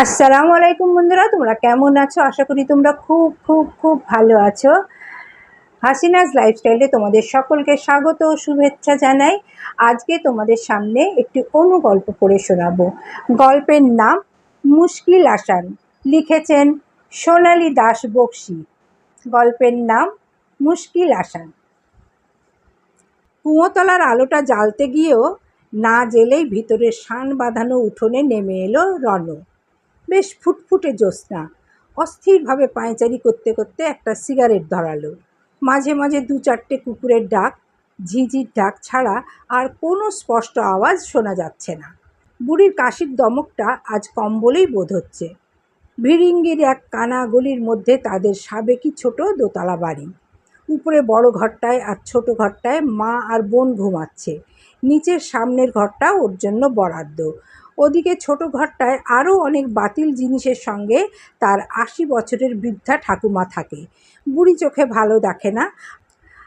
আসসালামু আলাইকুম বন্ধুরা, তোমরা কেমন আছো? আশা করি তোমরা খুব খুব খুব ভালো আছো। হাসিনাজ লাইফস্টাইলে তোমাদের সকলকে স্বাগত ও শুভেচ্ছা জানাই। আজকে তোমাদের সামনে একটি অনুগল্প পড়ে শোনাবো। গল্পের নাম মুশকিল আসান। লিখেছেন সোনালি দাস বক্সি। গল্পের নাম মুশকিল আসান। কুঁয়োতলার আলোটা জ্বালতে গিয়েও না জেলেই ভিতরে শান বাঁধানো উঠোনে নেমে এলো রণ। বেশ ফুটফুটে জ্যোৎস্না। অস্থিরভাবে পায়চারি করতে করতে একটা সিগারেট ধরালো। মাঝে মাঝে দু চারটে কুকুরের ডাক, ঝিঝির ডাক ছাড়া আর কোনো স্পষ্ট আওয়াজ শোনা যাচ্ছে না। বুড়ির কাশির দমকটা আজ কম বলেই বোধ হচ্ছে। ভিড়িঙ্গির এক কানা গলির মধ্যে তাদের সাবেকি ছোট দোতলা বাড়ি। উপরে বড় ঘরটায় আর ছোট ঘরটায় মা আর বোন ঘুমাচ্ছে। নিচের সামনের ঘরটা ওর জন্য বরাদ্দ। ওদিকে ছোট ঘরটায় আরও অনেক বাতিল জিনিসের সঙ্গে তার আশি বছরের বৃদ্ধা ঠাকুমা থাকে। বুড়ি চোখে ভালো দেখে না।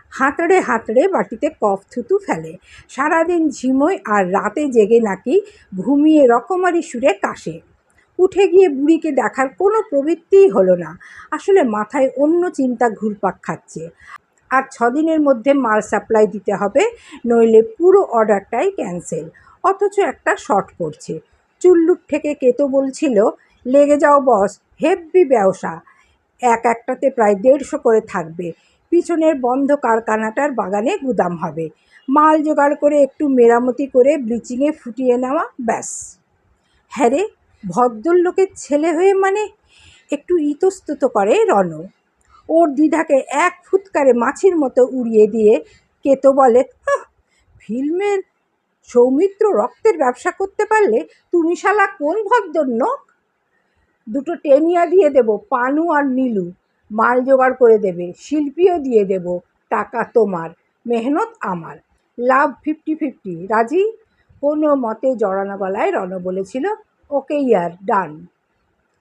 হাতড়ে হাতড়ে বাটিতে কফ থুতু ফেলে। সারাদিন ঝিমোয় আর রাতে জেগে নাকি ঘুমিয়ে রকমারি সুরে কাশে। উঠে গিয়ে বুড়িকে দেখার কোনো প্রবৃত্তিই হলো না। আসলে মাথায় অন্য চিন্তা ঘুরপাক খাচ্ছে। আর ছদিনের মধ্যে মাল সাপ্লাই দিতে হবে, নইলে পুরো অর্ডারটাই ক্যান্সেল। অথচ একটা শর্ট পড়ছে চুল্লুর থেকে কেতো বলছিল, লেগে যাও বস হেভি ব্যবসা। এক একটাতে প্রায় দেড়শো করে থাকবে। পিছনের বন্ধ কারখানাটার বাগানে গুদাম হবে। মাল জোগাড় করে একটু মেরামতি করে ব্লিচিংয়ে ফুটিয়ে নেওয়া, ব্যাস। হ্যাঁ রে, ভদ্রলোকের ছেলে হয়ে মানে? একটু ইতস্তত করে রণ ওর দ্বিধাকে এক ফুৎকারে মাছির মতো উড়িয়ে দিয়ে কেতো বলে ফিল্মের সৌমিত্র রক্তের ব্যবসা করতে পারলে তুমি শালা কোন ভদ্রলোক? দুটো টেনিয়া দিয়ে দেব, পানু আর নীলু। মাল জোগাড় করে দেবে, শিল্পীও দিয়ে দেব, টাকা তোমার, মেহনত আমার। লাভ ফিফটি ফিফটি। রাজি? কোনো মতে জড়ানো গলায় রণ বলেছিল ওকে ইয়ার ডান।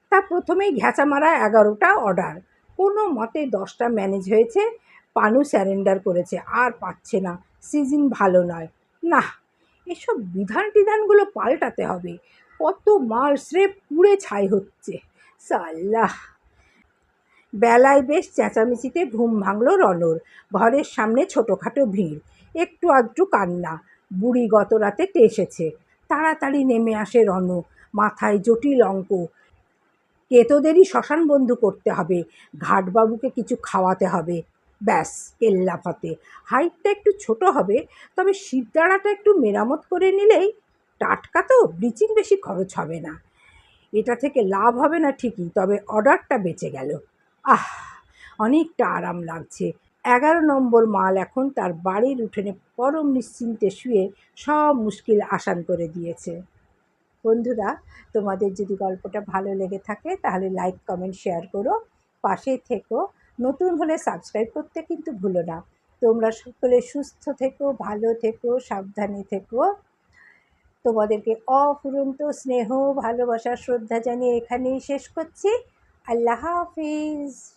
তা প্রথমেই ঘ্যাচা মারা এগারোটা অর্ডার। কোনো মতে দশটা ম্যানেজ হয়েছে, পানু স্যারেন্ডার করেছে, আর পাচ্ছে না। সিজন ভালো নয়। না এসব বিধান টিধানগুলো পাল্টাতে হবে। কত মাল স্রেফ পুড়ে ছাই হচ্ছে। সাল্লাহ। বেলায় বেশ চেঁচামেচিতে ঘুম ভাঙল রনর। ঘরের সামনে ছোটোখাটো ভিড়। একটু আধটু কান্না। বুড়ি গত রাতে টেসেছে তাড়াতাড়ি নেমে আসে রণ মাথায় জটিল অঙ্ক। কেতোদেরই শ্মশান বন্ধু করতে হবে। ঘাটবাবুকে কিছু খাওয়াতে হবে। ব্যাস কেল্লা ফতে হাইটটা একটু ছোট হবে, তবে শিরদাঁড়াটা একটু মেরামত করে নিলেই টাটকা তো ব্লিচিং বেশি খরচ হবে না। এটা থেকে লাভ হবে না ঠিকই, তবে অর্ডারটা বেঁচে গেল। আহ, অনেকটা আরাম লাগছে। এগারো নম্বর মাল এখন তার বাড়ির উঠোনে পরম নিশ্চিন্তে শুয়ে সব মুশকিল আসান করে দিয়েছে। বন্ধুরা, তোমাদের যদি গল্পটা ভালো লেগে থাকে তাহলে লাইক কমেন্ট শেয়ার করো। পাশে থেকো। নতুন হলে সাবস্ক্রাইব করতে কিন্তু ভুলো না। তোমরা সকলে সুস্থ থেকো, ভালো থেকো, সাবধানে থেকো। তোমাদেরকে অফুরন্ত স্নেহ, ভালোবাসা, শ্রদ্ধা জানিয়ে এখানেই শেষ করছি। আল্লাহ হাফিজ।